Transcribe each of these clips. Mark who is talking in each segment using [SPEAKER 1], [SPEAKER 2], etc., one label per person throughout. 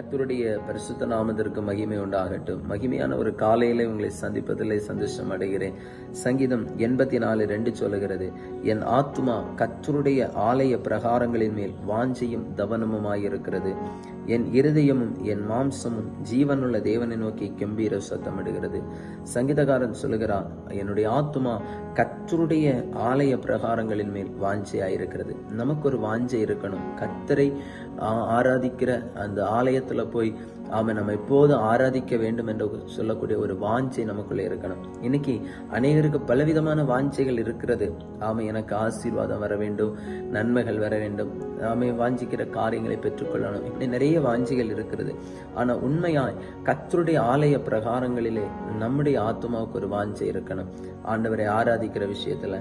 [SPEAKER 1] கத்தருடைய பரிசுத்த நாமத்திற்கு மகிமை உண்டாகட்டும். மகிமையான ஒரு காலையில உங்களை சந்திப்பதிலே சந்தோஷம் அடைகிறேன். சங்கீதம் எண்பத்தி நாலு ரெண்டு சொல்லுகிறது என் ஆத்மா கத்தருடைய ஆலய பிரகாரங்களின் மேல் வாஞ்சையும் தவனமுமாயிருக்கிறது. என் இருதயமும் என் மாம்சமும் ஜீவனுள்ள தேவனை நோக்கி கம்பீர சத்தமிடுகிறது. சங்கீதகாரன் சொல்லுகிறான் என்னுடைய ஆத்துமா கத்தருடைய ஆலய பிரகாரங்களின் மேல் வாஞ்சையாயிருக்கிறது. நமக்கு ஒரு வாஞ்சை இருக்கணும். கத்தரை ஆராதிக்கிற அந்த ஆலயத்தில் போய் அவன் நம்ம எப்போது ஆராதிக்க வேண்டும் என்று சொல்லக்கூடிய ஒரு வாஞ்சை நமக்குள்ளே இருக்கணும். இன்னைக்கு அநேகருக்கு பலவிதமான வாஞ்சைகள் இருக்கிறது. ஆமை எனக்கு ஆசீர்வாதம் வர வேண்டும். நன்மைகள் வர வேண்டும். ஆமை வாஞ்சிக்கிற காரியங்களை பெற்றுக்கொள்ளணும். இப்படி நிறைய வாஞ்சிகள் இருக்கிறது. ஆனால் உண்மையாய் கத்தருடைய ஆலய பிரகாரங்களிலே நம்முடைய ஆத்மாவுக்கு ஒரு வாஞ்சை இருக்கணும். ஆண்டவரை ஆராதிக்கிற விஷயத்தில்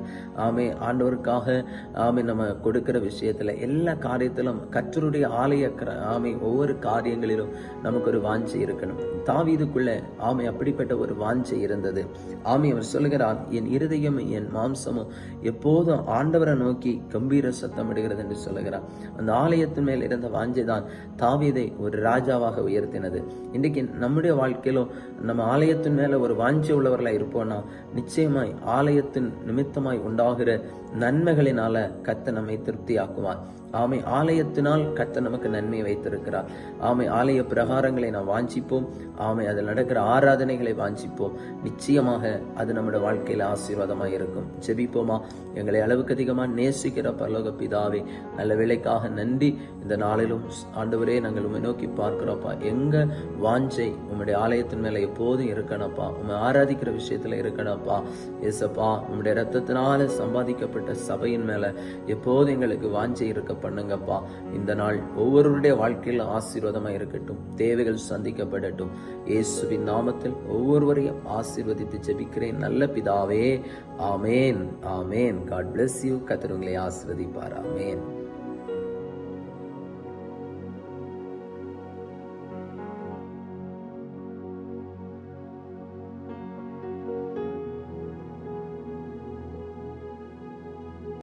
[SPEAKER 1] ஆமே ஆண்டவருக்காக ஆமை நம்ம கொடுக்கிற விஷயத்தில் எல்லா காரியத்திலும் கற்றருடைய ஆலய ஆமை ஒவ்வொரு காரியங்களிலும் நமக்கு ஒரு வாஞ்சை இருக்கணும். தாவீதுக்குள்ள ஆமை அப்படிப்பட்ட ஒரு வாஞ்சை இருந்தது. ஆமை அவர் சொல்கிறார் என் இருதயம் என் மாம்சமும் எப்போதும் ஆண்டவரை நோக்கி கம்பீர சத்தம் இடுகிறது என்று சொல்லுகிறார். அந்த ஆலயத்தின் மேல் இருந்த வாஞ்சை தான் தாவி தாவீதை ஒரு ராஜாவாக உயர்த்தினது. இன்றைக்கு நம்முடைய வாழ்க்கையிலும் நம்ம ஆலயத்தின் மேலே ஒரு வாஞ்சி உள்ளவர்களாக இருப்போம்னா நிச்சயமாய் ஆலயத்தின் நிமித்தமாய் உண்டாகிற நன்மைகளினால கத்த நம்மை திருப்தியாக்குவார். ஆமை ஆலயத்தினால் கத்த நமக்கு நன்மை வைத்திருக்கிறார். ஆமை ஆலய பிரகாரங்களை நாம் வாஞ்சிப்போம். ஆமை அதில் நடக்கிற ஆராதனைகளை வாஞ்சிப்போம். நிச்சயமாக அது நம்முடைய வாழ்க்கையில் ஆசீர்வாதமாக இருக்கும். ஜெபிப்போமா? எங்களை அளவுக்கு அதிகமாக நேசிக்கிற பரலோக பிதாவே நல்ல வேலைக்காக நன்றி. இந்த நாளிலும் ஆண்டவரே நாங்கள் உண்மை நோக்கி பார்க்கிறோப்பா எங்க வாஞ்சை உம்முடைய ஆலயத்தின் மேல எப்போதும் இருக்கணும்ப்பா. உண்மை ஆராதிக்கிற விஷயத்துல இருக்கணும்ப்பா. ஏசப்பா உம்முடைய ரத்தத்தினால சம்பாதிக்கப்பட்ட சபையின் மேல எப்போதும் எங்களுக்கு வாஞ்சை இருக்க பண்ணுங்கப்பா. இந்த நாள் ஒவ்வொருவருடைய வாழ்க்கையில ஆசீர்வாதமா இருக்கட்டும். தேவைகள் சந்திக்கப்படட்டும். இயேசுவின் நாமத்தில் ஒவ்வொருவரையும் ஆசீர்வதித்து ஜெபிக்கிறேன். நல்ல பிதாவே ஆமேன் ஆமேன். காட் பிளஸ் யூ கத்திரவங்களை ஆசிர்வதிப்பார் ஆமேன்